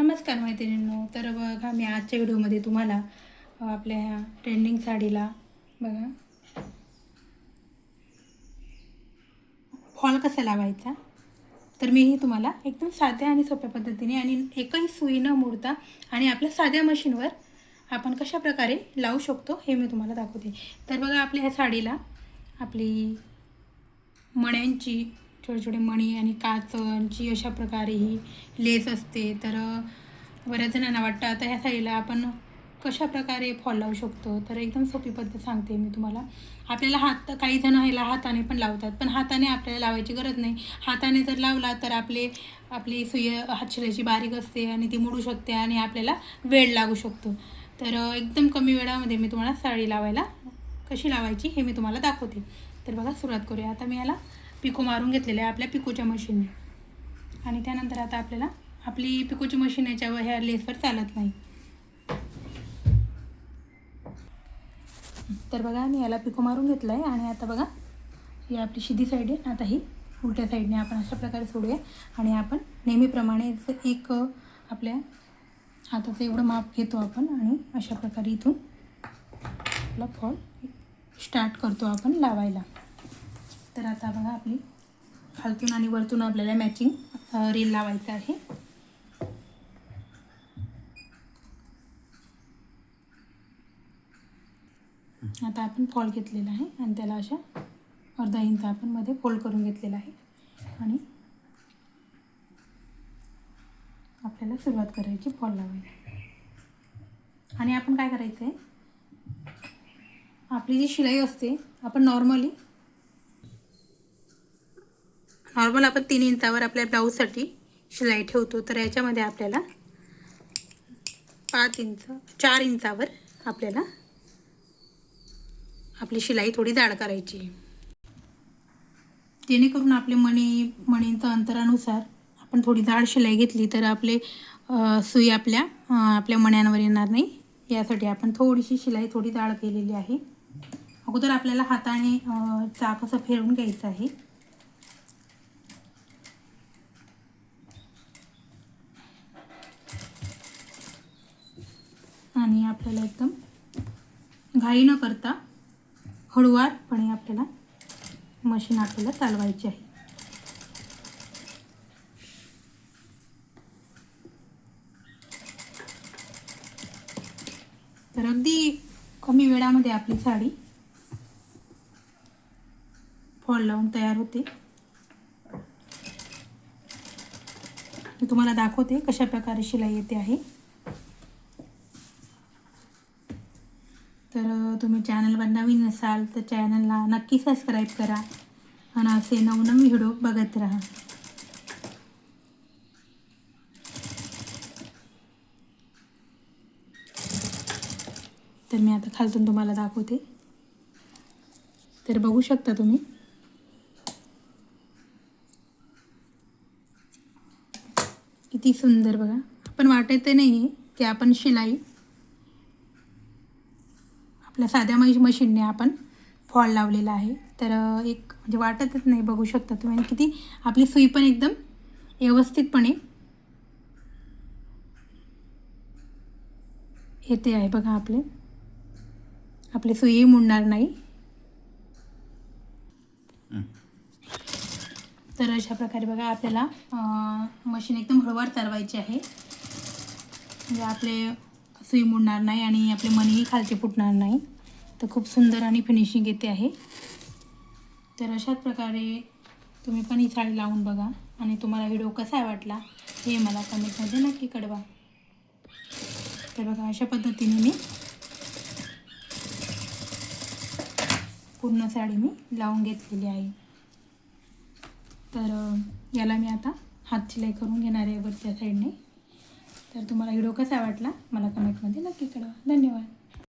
नमस्कार मैत्रिणींनो. तर बघा मी आजच्या व्हिडिओमध्ये तुम्हाला आपल्या ह्या ट्रेंडिंग साडीला बघा. फॉल कसा लावायचा? तर मीही तुम्हाला एकदम साध्या आणि सोप्या पद्धतीने आणि एकही सुई न मोडता आणि आपल्या साध्या मशीनवर आपण कशा प्रकारे लावू शकतो हे मी तुम्हाला दाखवते. तर बघा आपल्या ह्या साडीला आपली मण्यांची छोटे छोटे मणी आणि काचंची अशा प्रकारे ही लेस असते. तर बऱ्याच जणांना वाटतं आता ह्या साडीला आपण कशा प्रकारे फॉल लावू शकतो? तर एकदम सोपी पद्धत सांगते मी तुम्हाला. आपल्याला हात काही जण ह्याला हाताने पण लावतात पण हाताने आपल्याला लावायची गरज नाही. हाताने जर लावला तर आपले आपली सुय हातशिलाची बारीक असते आणि ती मोडू शकते आणि आपल्याला वेळ लागू शकतो. तर एकदम कमी वेळामध्ये मी तुम्हाला साडी लावायला कशी लावायची हे मी तुम्हाला दाखवते. तर बघा सुरुवात करूया. आता मी याला पिको मारून घेतलेलं आहे आपल्या पिकोच्या मशीनने. आणि त्यानंतर आता आपल्याला आपली पिकोची मशीन याच्यावर ह्या लेसवर चालत नाही. तर बघा मी याला पिको मारून घेतलं आहे आणि आता बघा ही आपली शिधी साईड आहे. आता ही उलट्या साईडने आपण अशा प्रकारे सोडूया. आणि आपण नेहमीप्रमाणे एक आपल्या हाताचं एवढं माप घेतो आपण आणि अशा प्रकारे इथून आपला फॉल स्टार्ट करतो आपण लावायला. तर आता बघा आपली खालतून आणि वरतून आपल्याला मॅचिंग रील लावायचं आहे. आता आपण फॉल घेतलेला आहे आणि त्याला अशा अर्धा इंच आपण मध्ये फोल्ड करून घेतलेला आहे. आणि आपल्याला सुरुवात करायची फॉल लावायला. आणि आपण काय करायचं आहे आपली जी शिलाई असते आपण नॉर्मली नॉर्मल आपण तीन इंचावर आपल्या ब्लाऊजसाठी शिलाई ठेवतो. तर याच्यामध्ये आपल्याला पाच इंच चार इंचावर आपल्याला आपली शिलाई थोडी जाड करायची. आहे. जेणेकरून आपले मणी मणींच्या अंतरानुसार आपण थोडी जाड शिलाई घेतली तर आपले सुई आपल्या आपल्या मण्यांवर येणार नाही. यासाठी आपण थोडीशी शिलाई थोडी जाड केलेली आहे. अगोदर आपल्याला हाताने चाक असं फिरवून घ्यायचं आहे आणि आपल्याला एकदम घाई न करता हळूवारपणे आपल्याला मशीन आपल्याला चालवायची आहे. तर अगदी कमी वेळामध्ये आपली साडी फॉल लावून तयार होते. मी तुम्हाला दाखवते कशा प्रकारे शिलाई येते आहे. तर तुम्ही चॅनलवर नवीन असाल तर चॅनलला नक्की सबस्क्राईब करा. आणि असे नवनवीन व्हिडिओ बघत राहा. तर मी आता खालतून तुम्हाला दाखवते. तर बघू शकता तुम्ही. किती सुंदर बघा. आपण वाटत नाही की आपण शिलाई आपल्या साध्या मश मशीनने आपण फॉल लावलेला आहे. तर एक म्हणजे वाटतच नाही बघू शकता तुम्ही. आणि किती आपली सुई पण एकदम व्यवस्थितपणे येते आहे बघा आपले. आपली सुई मुडणार नाही. तर अशा प्रकारे बघा आपल्याला मशीन एकदम हळूवार चालवायची आहे. म्हणजे आपले सुई मुडणार नाही आणि आपले मनही खालचे फुटणार नाही. तर खूप सुंदर आणि फिनिशिंग येते आहे. तर अशाच प्रकारे तुम्ही पण ही साडी लावून बघा आणि तुम्हाला व्हिडिओ कसा वाटला हे मला कमेंटमध्ये नक्की कळवा. तर बघा अशा पद्धतीने मी पूर्ण साडी मी लावून घेतलेली आहे. तर याला मी आता हात शिलाई करून घेणार आहे वरच्या साईडने तर तुम्हाला व्हिडिओ कसा वाटला मला कमेंटमध्ये नक्की कळवा. धन्यवाद.